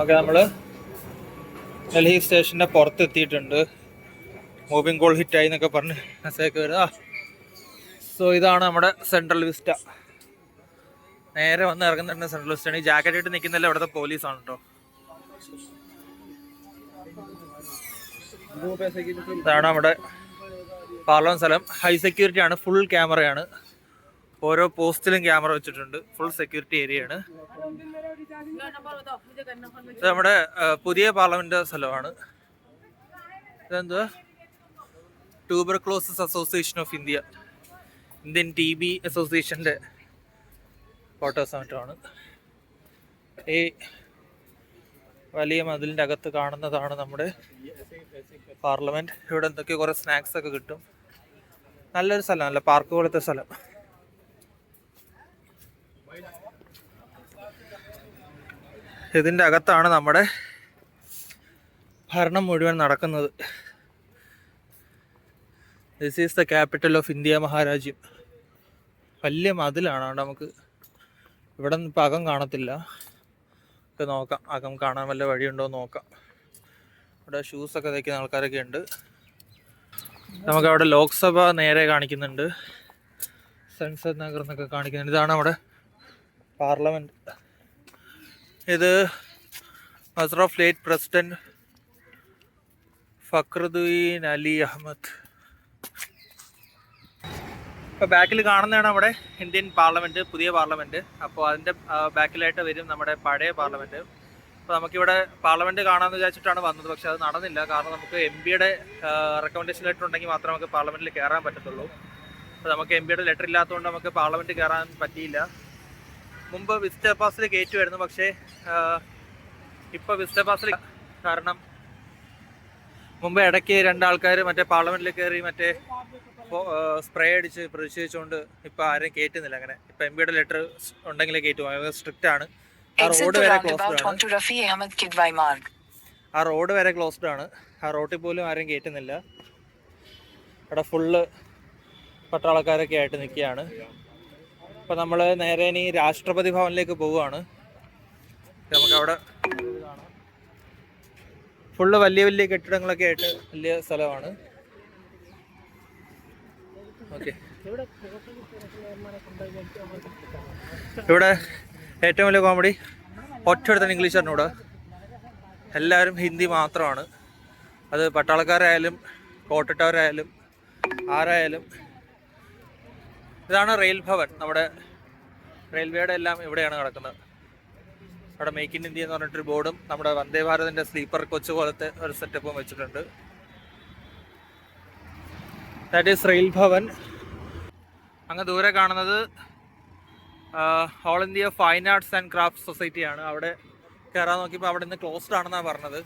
Okay നമ്മൾ ഡൽഹി സ്റ്റേഷന്റെ പുറത്ത് എത്തിയിട്ടുണ്ട് മൂവിങ് കോൾ ഹിറ്റായി എന്നൊക്കെ പറഞ്ഞ് മെസ്സേജൊക്കെ വരുന്നത്. സോ ഇതാണ് നമ്മുടെ സെൻട്രൽ വിസ്റ്റ നേരെ വന്ന് ഇറങ്ങുന്നുണ്ട് സെൻട്രൽ വിസ്റ്റയാണ് ഈ ജാക്കറ്റ് ഇട്ട് നിൽക്കുന്നില്ല ഇവിടുത്തെ പോലീസാണ് കേട്ടോ ഇതാണ് നമ്മുടെ പാർലോൺ സ്ഥലം. ഹൈ സെക്യൂരിറ്റി ആണ് ഫുൾ ക്യാമറയാണ് ഓരോ പോസ്റ്റിലും ക്യാമറ വെച്ചിട്ടുണ്ട്. ഫുൾ സെക്യൂരിറ്റി ഏരിയ ആണ്. നമ്മുടെ പുതിയ പാർലമെന്റ് സ്ഥലമാണ്. ഇതെന്തുവാ? Tuberculosis association of India Indian T B അസോസിയേഷന്റെ ഫോട്ടോസ് മറ്റുമാണ് ഈ വലിയ മതിലിന്റെ അകത്ത് കാണുന്നതാണ് നമ്മുടെ പാർലമെന്റ്. ഇവിടെ എന്തൊക്കെയോ കുറേ സ്നാക്സ് ഒക്കെ കിട്ടും. നല്ലൊരു സ്ഥലം നല്ല പാർക്ക് പോലത്തെ സ്ഥലം. ഇതിന്റെ അകത്താണ് നമ്മുടെ ഭരണം മുഴുവൻ നടക്കുന്നത്. This is the capital of India മഹാരാജ്യം വലിയ മതിലാണ് അവിടെ നമുക്ക് ഇവിടെ നിന്ന് ഇപ്പം അകം കാണത്തില്ല. ഒക്കെ നോക്കാം. അകം കാണാൻ വല്ല വഴിയുണ്ടോ നോക്കാം. ഇവിടെ ഷൂസൊക്കെ തയ്ക്കുന്ന ആൾക്കാരൊക്കെ ഉണ്ട്. നമുക്കവിടെ ലോക്സഭ നേരെ കാണിക്കുന്നുണ്ട്. സൻസദ് നഗർ എന്നൊക്കെ കാണിക്കുന്നുണ്ട്. ഇതാണ് അവിടെ പാർലമെന്റ്. ഇത് അസ്രഫ് ലേറ്റ് പ്രസിഡന്റ് ഫക്രുദ്ദീൻ അലി അഹമ്മദ്. ഇപ്പോൾ ബാക്കിൽ കാണുന്നതാണ് നമ്മുടെ ഇന്ത്യൻ പാർലമെന്റ് പുതിയ പാർലമെന്റ് അപ്പോൾ അതിന്റെ ബാക്കിലായിട്ട് വരും നമ്മുടെ പഴയ പാർലമെന്റ് അപ്പോൾ നമുക്കിവിടെ പാർലമെന്റ് കാണാമെന്ന് വിചാരിച്ചിട്ടാണ് വന്നത്. പക്ഷേ അത് നടന്നില്ല. കാരണം നമുക്ക് എം പിയുടെ റെക്കമെൻഡേഷൻ ലെറ്റർ ഉണ്ടെങ്കിൽ മാത്രമേ നമുക്ക് പാർലമെന്റിൽ കയറാൻ പറ്റത്തുള്ളൂ. അപ്പോൾ നമുക്ക് എം പിയുടെ ലെറ്റർ ഇല്ലാത്തതുകൊണ്ട് നമുക്ക് പാർലമെന്റ് കയറാൻ പറ്റിയില്ല. മുമ്പ് വിസിറ്റർ പാസിൽ കയറ്റുമായിരുന്നു പക്ഷേ ഇപ്പോൾ വിസിറ്റർ പാസിൽ കാരണം മുമ്പ് ഇടയ്ക്ക് രണ്ടാൾക്കാർ മറ്റേ പാർലമെന്റിൽ കയറി മറ്റേ സ്പ്രേ അടിച്ച് പ്രതിഷേധിച്ചുകൊണ്ട് ഇപ്പൊ ആരും കയറ്റുന്നില്ല അങ്ങനെ. ഇപ്പൊ എം പിയുടെ ലെറ്റർ ഉണ്ടെങ്കിലേ കയറ്റും. സ്ട്രിക്റ്റ് ആണ്. ആ റോഡ് വരെ ക്ലോസ്ഡ് ആണ്. ആ റോഡ് വരെ ക്ലോസ്ഡ് ആണ്. ആ റോട്ടിൽ പോലും ആരും കയറ്റുന്നില്ല. അവിടെ ഫുള്ള് പട്ടാളക്കാരൊക്കെ ആയിട്ട് നിൽക്കുകയാണ്. അപ്പോൾ നമ്മൾ നേരെ ഇനി രാഷ്ട്രപതി ഭവനിലേക്ക് പോവുകയാണ്. നമുക്ക് അവിടെ ഫുള്ള് വലിയ വലിയ കെട്ടിടങ്ങളൊക്കെ ആയിട്ട് വലിയ സ്ഥലമാണ്. ഇവിടെ ഏറ്റവും വലിയ കോമഡി ഒറ്റയെടുത്ത ഇംഗ്ലീഷ് അറിഞ്ഞൂടെ എല്ലാവരും ഹിന്ദി മാത്രമാണ്. അത് പട്ടാളക്കാരായാലും കോട്ടിട്ടവരായാലും ആരായാലും ഇതാണ് റെയിൽ ഭവൻ. നമ്മുടെ റെയിൽവേയുടെ എല്ലാം ഇവിടെയാണ് കിടക്കുന്നത് അവിടെ മേക്ക് ഇൻ ഇന്ത്യ എന്ന് പറഞ്ഞിട്ടൊരു ബോർഡും നമ്മുടെ വന്ദേ ഭാരതിന്റെ സ്ലീപ്പർ കോച്ച് പോലത്തെ ഒരു സെറ്റപ്പും വെച്ചിട്ടുണ്ട്. That is Rail Bhavan. അങ്ങ് ദൂരെ കാണുന്നത് all India fine arts and craft സൊസൈറ്റിയാണ് അവിടെ കയറാൻ നോക്കിയപ്പോൾ അവിടെ നിന്ന് ക്ലോസ്ഡ് ആണെന്നാണ് പറഞ്ഞത്.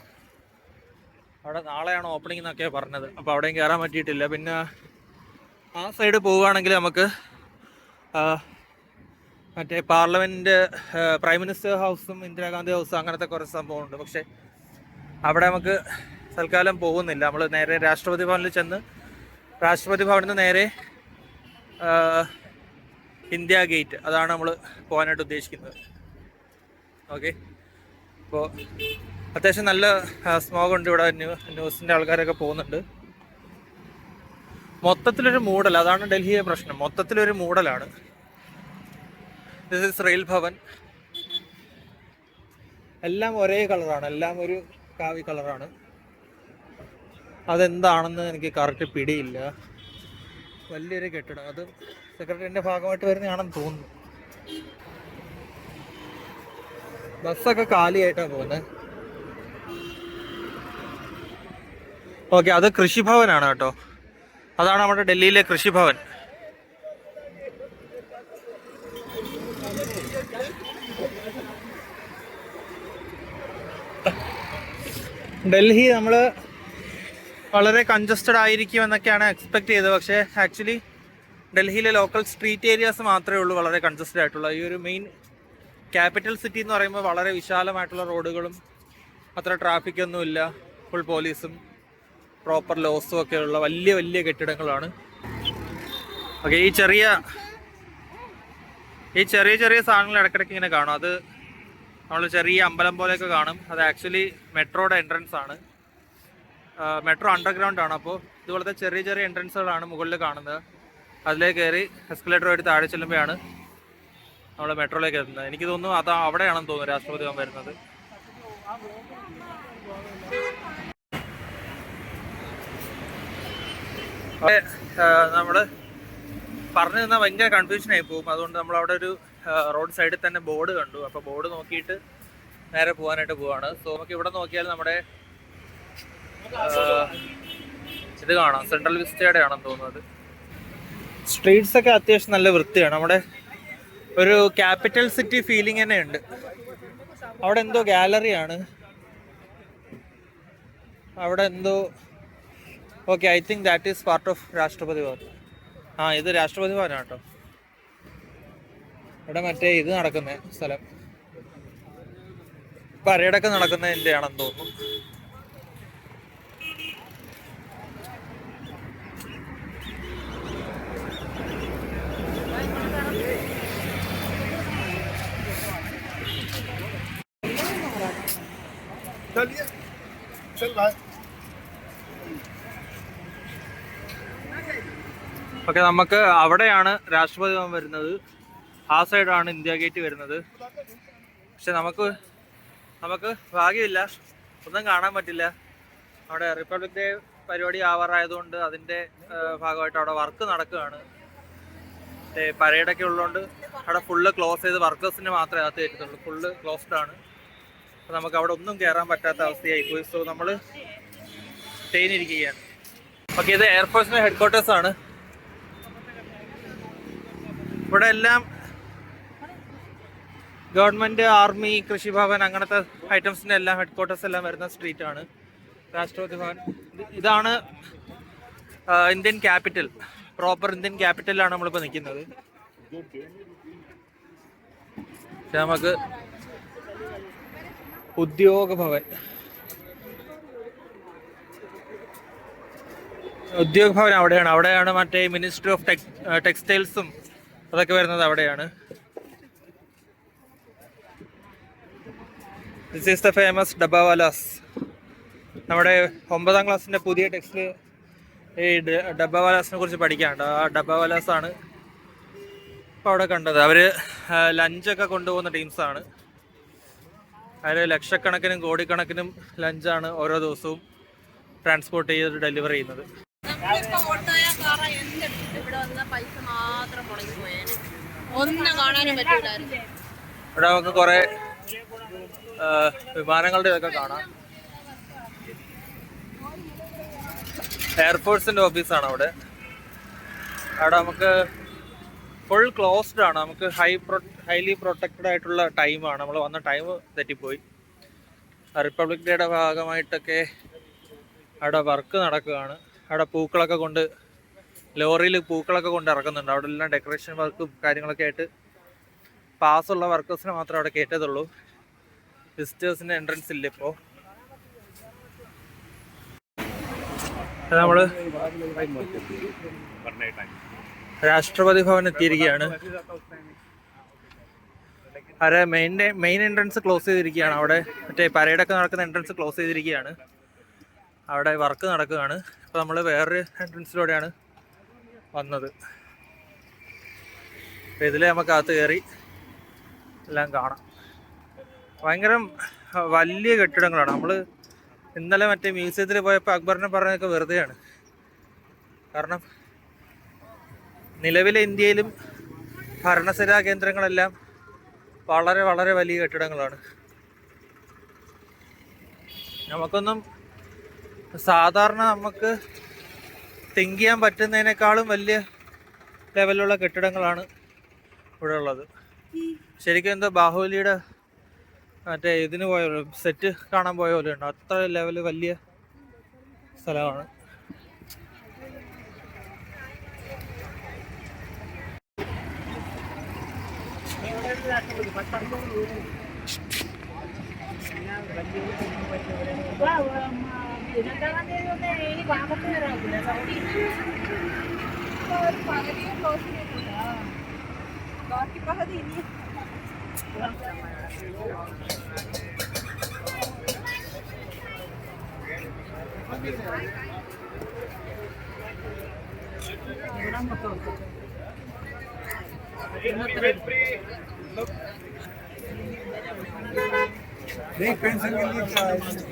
അവിടെ നാളെയാണ് ഓപ്പണിംഗ് എന്നൊക്കെയാണ് പറഞ്ഞത്. അപ്പോൾ അവിടെയും കയറാൻ പറ്റിയിട്ടില്ല. പിന്നെ ആ സൈഡ് പോവുകയാണെങ്കിൽ നമുക്ക് മറ്റേ പാർലമെന്റ് പ്രൈം മിനിസ്റ്റർ ഹൗസും ഇന്ദിരാഗാന്ധി ഹൗസും അങ്ങനത്തെ കുറച്ച് സംഭവമുണ്ട് പക്ഷേ അവിടെ നമുക്ക് തൽക്കാലം പോകുന്നില്ല. നമ്മൾ നേരെ രാഷ്ട്രപതി ഭവനിൽ ചെന്ന് രാഷ്ട്രപതി ഭവനിൽ നിന്ന് നേരെ ഇന്ത്യ ഗേറ്റ്. അതാണ് നമ്മൾ പോകാനായിട്ട് ഉദ്ദേശിക്കുന്നത്. ഓക്കെ? അപ്പോൾ അത്യാവശ്യം നല്ല സ്മോഗുണ്ട് ഇവിടെ ന്യൂ ന്യൂസിന്റെ ആൾക്കാരൊക്കെ പോകുന്നുണ്ട്. മൊത്തത്തിലൊരു മൂടൽ അതാണ് ഡൽഹിയെ പ്രശ്നം. മൊത്തത്തിലൊരു മൂടലാണ്. ദിസ് ഇസ് റെയിൽ ഭവൻ എല്ലാം ഒരേ കളറാണ്. എല്ലാം ഒരു കാവി കളറാണ്. അതെന്താണെന്ന് എനിക്ക് കറക്റ്റ് പിടിയില്ല. വലിയൊരു കെട്ടിടം. അത് സെക്രട്ടറിന്റെ ഭാഗമായിട്ട് വരുന്നതാണെന്ന് തോന്നുന്നു. ബസ്സൊക്കെ കാലിയായിട്ടാണ് പോകുന്നത് ഓക്കെ അത് കൃഷിഭവനാണ് കേട്ടോ. അതാണ് നമ്മുടെ ഡൽഹിയിലെ കൃഷിഭവൻ. ഡൽഹി നമ്മൾ വളരെ കൺജസ്റ്റഡ് ആയിരിക്കും എന്നൊക്കെയാണ് എക്സ്പെക്ട് ചെയ്തത്. പക്ഷേ ആക്ച്വലി ഡൽഹിയിലെ ലോക്കൽ സ്ട്രീറ്റ് ഏരിയാസ് മാത്രമേ ഉള്ളൂ വളരെ കൺജസ്റ്റഡ് ആയിട്ടുള്ള. ഈ ഒരു മെയിൻ ക്യാപിറ്റൽ സിറ്റി എന്ന് പറയുമ്പോൾ വളരെ വിശാലമായിട്ടുള്ള റോഡുകളും അത്ര ട്രാഫിക്കൊന്നുമില്ല ഫുൾ പോലീസും പ്രോപ്പർ ലോസും ഒക്കെ ഉള്ള വലിയ വലിയ കെട്ടിടങ്ങളാണ്. ഓക്കെ ഈ ചെറിയ ഈ ചെറിയ ചെറിയ സാധനങ്ങൾ ഇടയ്ക്കിടയ്ക്ക് ഇങ്ങനെ കാണും. അത് നമ്മൾ ചെറിയ അമ്പലം പോലെയൊക്കെ കാണും. അത് ആക്ച്വലി മെട്രോയുടെ എൻട്രൻസ് ആണ്. മെട്രോ അണ്ടർഗ്രൗണ്ട് ആണ്. അപ്പോൾ ഇതുപോലത്തെ ചെറിയ ചെറിയ എൻട്രൻസുകളാണ് മുകളിൽ കാണുന്നത്. അതിലേക്ക് കയറി എസ്കലേറ്റർ വഴി താഴെ ചെല്ലുമ്പോഴാണ് നമ്മൾ മെട്രോയിലേക്ക് എത്തുന്നത്. എനിക്ക് തോന്നുന്നു അത് അവിടെയാണെന്ന് തോന്നുന്നു രാഷ്ട്രപതി വരുന്നത്. നമ്മൾ പറഞ്ഞു തന്നാൽ ഭയങ്കര കൺഫ്യൂഷൻ ആയി പോകും. അതുകൊണ്ട് നമ്മൾ അവിടെ ഒരു റോഡ് സൈഡിൽ തന്നെ ബോർഡ് കണ്ടു. അപ്പോൾ ബോർഡ് നോക്കിയിട്ട് നേരെ പോകാനായിട്ട് പോവാണ്. സോ നമുക്ക് ഇവിടെ നോക്കിയാൽ നമ്മുടെ ഇത് കാണാം. സെൻട്രൽ വിസ്റ്റയുടെ ആണെന്ന് തോന്നുന്നത് സ്ട്രീറ്റ്സ് ഒക്കെ അത്യാവശ്യം നല്ല വൃത്തിയാണ്. നമ്മുടെ ഒരു ക്യാപിറ്റൽ സിറ്റി ഫീലിംഗ് തന്നെ ഉണ്ട്. അവിടെ എന്തോ ഗാലറിയാണ് അവിടെ എന്തോ okay I think that is part of Rashtrapati Bhavan ആ ഇത് രാഷ്ട്രപതി ഭവനാണ് കേട്ടോ ഇവിടെ മറ്റേ ഇത് നടക്കുന്ന സ്ഥലം പരേഡൊക്കെ നടക്കുന്നതിൻ്റെ ആണെന്ന് തോന്നുന്നു चलिए चल भाई ഓക്കെ നമുക്ക് അവിടെയാണ് രാഷ്ട്രപതി ഭവൻ വരുന്നത്. ആ സൈഡാണ് ഇന്ത്യ ഗേറ്റ് വരുന്നത്. പക്ഷെ നമുക്ക് നമുക്ക് ഭാഗ്യമില്ല. ഒന്നും കാണാൻ പറ്റില്ല. അവിടെ റിപ്പബ്ലിക് ഡേ പരിപാടി ആവാറായതുകൊണ്ട് അതിന്റെ ഭാഗമായിട്ട് അവിടെ വർക്ക് നടക്കുകയാണ്. പരേഡൊക്കെ ഉള്ളതുകൊണ്ട് അവിടെ ഫുള്ള് ക്ലോസ് ചെയ്ത് വർക്കേഴ്സിന് മാത്രമേ അകത്ത് കയറ്റത്തുള്ളൂ. ഫുള്ള് ക്ലോസ്ഡ് ആണ്. അപ്പം നമുക്ക് അവിടെ ഒന്നും കയറാൻ പറ്റാത്ത അവസ്ഥയായി പോയി. സോ നമ്മൾ ട്രെയിനിരിക്കുകയാണ് ഓക്കെ ഇത് എയർഫോഴ്സിന്റെ ഹെഡ് ക്വാർട്ടേഴ്സാണ് ഇവിടെ എല്ലാം ഗവൺമെന്റ് ആർമി കൃഷിഭവൻ അങ്ങനത്തെ ഐറ്റംസിന്റെ എല്ലാം ഹെഡ് ക്വാർട്ടേഴ്സ് എല്ലാം വരുന്ന സ്ട്രീറ്റ് ആണ്. രാഷ്ട്രപതി ഭവൻ. ഇതാണ് ഇന്ത്യൻ ക്യാപിറ്റൽ പ്രോപ്പർ ഇന്ത്യൻ ക്യാപിറ്റലിലാണ് നമ്മളിപ്പോൾ നിൽക്കുന്നത്. നമുക്ക് ഉദ്യോഗ ഭവൻ. ഉദ്യോഗ ഭവൻ അവിടെയാണ്. അവിടെയാണ് മറ്റേ മിനിസ്ട്രി ഓഫ് ടെക് ടെക്സ്റ്റൈൽസും അതൊക്കെ വരുന്നത് അവിടെയാണ്. This is the famous dabbawalas നമ്മുടെ ഒമ്പതാം ക്ലാസ്സിന്റെ പുതിയ ടെക്സ്റ്റിൽ ഈ ഡബാവാലാസിനെ കുറിച്ച് പഠിക്കാനുണ്ട്. ആ ഡബാവാലാസ് ആണ് ഇപ്പോൾ അവിടെ കണ്ടത്. അവർ ലഞ്ചൊക്കെ കൊണ്ടുപോകുന്ന ടീംസാണ് അതിൽ ലക്ഷക്കണക്കിനും കോടിക്കണക്കിനും ലഞ്ചാണ് ഓരോ ദിവസവും ട്രാൻസ്പോർട്ട് ചെയ്ത് ഡെലിവർ ചെയ്യുന്നത്. ഒന്നും കാണാനും പറ്റൂലായിരുന്നു. ഇവിടെ നമുക്ക് കുറെ വിമാനങ്ങളുടെ ഇതൊക്കെ കാണാം. എയർഫോഴ്സിന്റെ ഓഫീസാണ് അവിടെ അവിടെ നമുക്ക് ഫുൾ ക്ലോസ്ഡ് ആണ്. നമുക്ക് ഹൈ പ്രൊ ഹൈലി പ്രൊട്ടക്റ്റഡ് ആയിട്ടുള്ള ടൈമാണ് നമ്മൾ വന്ന ടൈം തെറ്റിപ്പോയി. റിപ്പബ്ലിക് ഡേയുടെ ഭാഗമായിട്ടൊക്കെ അവിടെ വർക്ക് നടക്കുകയാണ്. അവിടെ പൂക്കളൊക്കെ കൊണ്ട് ലോറിയിൽ പൂക്കളൊക്കെ കൊണ്ട് ഇറക്കുന്നുണ്ട്. അവിടെ എല്ലാം ഡെക്കറേഷൻ വർക്കും കാര്യങ്ങളൊക്കെ ആയിട്ട് പാസ്സുള്ള വർക്കേഴ്സിനെ മാത്രമേ അവിടെ കയറ്റത്തുള്ളൂ വിസിറ്റേഴ്സിന്റെ എൻട്രൻസ് ഇല്ല ഇപ്പോൾ നമ്മൾ രാഷ്ട്രപതി ഭവൻ എത്തിയിരിക്കുകയാണ്. അരെ മെയിൻ മെയിൻ എൻട്രൻസ് ക്ലോസ് ചെയ്തിരിക്കുകയാണ് അവിടെ. മറ്റേ പരേഡൊക്കെ നടക്കുന്ന എൻട്രൻസ് ക്ലോസ് ചെയ്തിരിക്കുകയാണ്. അവിടെ വർക്ക് നടക്കുകയാണ്. അപ്പോൾ നമ്മൾ വേറൊരു എൻട്രൻസിലൂടെയാണ് വന്നത്. അപ്പം ഇതിൽ നമുക്ക് അകത്ത് കയറി എല്ലാം കാണാം. ഭയങ്കര വലിയ കെട്ടിടങ്ങളാണ്. നമ്മൾ ഇന്നലെ മറ്റേ മ്യൂസിയത്തിൽ പോയപ്പോൾ അക്ബറിനെ പറഞ്ഞതൊക്കെ വെറുതെയാണ്. കാരണം നിലവിലെ ഇന്ത്യയിലും ഭരണസിരാ കേന്ദ്രങ്ങളെല്ലാം വളരെ വളരെ വലിയ കെട്ടിടങ്ങളാണ്. നമുക്കൊന്നും സാധാരണ നമുക്ക് തിങ്ക് ചെയ്യാൻ പറ്റുന്നതിനേക്കാളും വലിയ ലെവലുള്ള കെട്ടിടങ്ങളാണ് ഇവിടെ ഉള്ളത്. ശരിക്കും എന്തോ ബാഹുബലിയുടെ മറ്റേ ഇതിന് പോയ സെറ്റ് കാണാൻ പോയ പോലെ ഉണ്ട്? അത്ര ലെവൽ വലിയ സ്ഥലമാണ്. ഇരുപത്താറാം തീയതി ഒന്ന് ഇനി വാമപ്പ് വരാറില്ല പകുതിയും ക്ലോസ് ചെയ്തില്ല ബാക്കി പകുതി ഇനി नहीं पेंशन के लिए